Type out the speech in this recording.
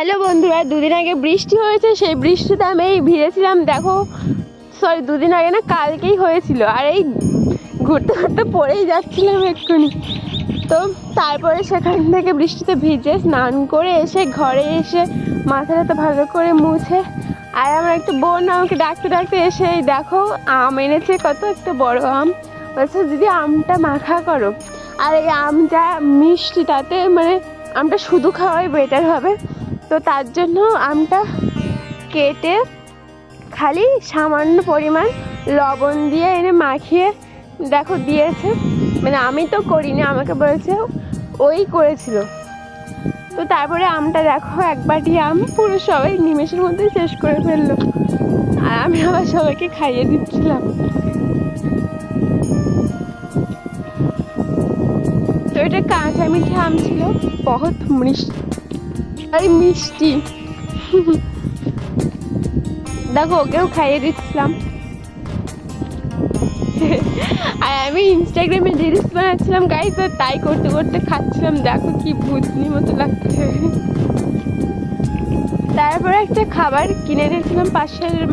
Hello বন্ধুরা, দুদিন আগে বৃষ্টি হয়েছে, সেই বৃষ্টিতে আমি এই ভিজেছিলাম, দেখো। সরি দুদিন আগে না কালকেই হয়েছিল, আর এই ঘুরতে ঘুরতে পড়েই যাচ্ছিলাম এক্ষুনি। তো তারপরে সেখান থেকে বৃষ্টিতে ভিজে স্নান করে এসে ঘরে এসে মাথাটা ভালো করে মুছে, আর আমার একটা বোন আমাকে ডাকতে ডাকতে এসে, এই দেখো, আম এনেছে, কত একটা বড় আম। বলছে, দিদি, আমটা মাখা করো। আর এই আম যা মিষ্টি তাতে মানে আমটা শুধু খাওয়াই বেটার হবে। তো তার জন্য আমটা কেটে খালি সামান্য পরিমাণ লবণ দিয়ে এনে মাখিয়ে, দেখো দিয়েছে। মানে আমি তো করিনি, আমাকে বলেছে ওই করেছিল। তো তারপরে আমটা দেখো, এক বাটি আম পুরো সবাই নিমেষের মধ্যে শেষ করে ফেলল। আর আমি আবার সবাইকে খাইয়ে দিচ্ছিলাম। তো এটা কাঁচা মিঠে আম ছিল, বহুত মিষ্টি। আর মিষ্টি। দেখো, ওকেও খাইয়ে দিচ্ছিলাম। আর আমি ইনস্টাগ্রামে রিলস বানাচ্ছিলাম গাই তো তাই করতে করতে খাচ্ছিলাম। দেখো কি ভূতনি মতো লাগছে। তারপরে একটা খাবার কিনে এনেছিলাম পাশের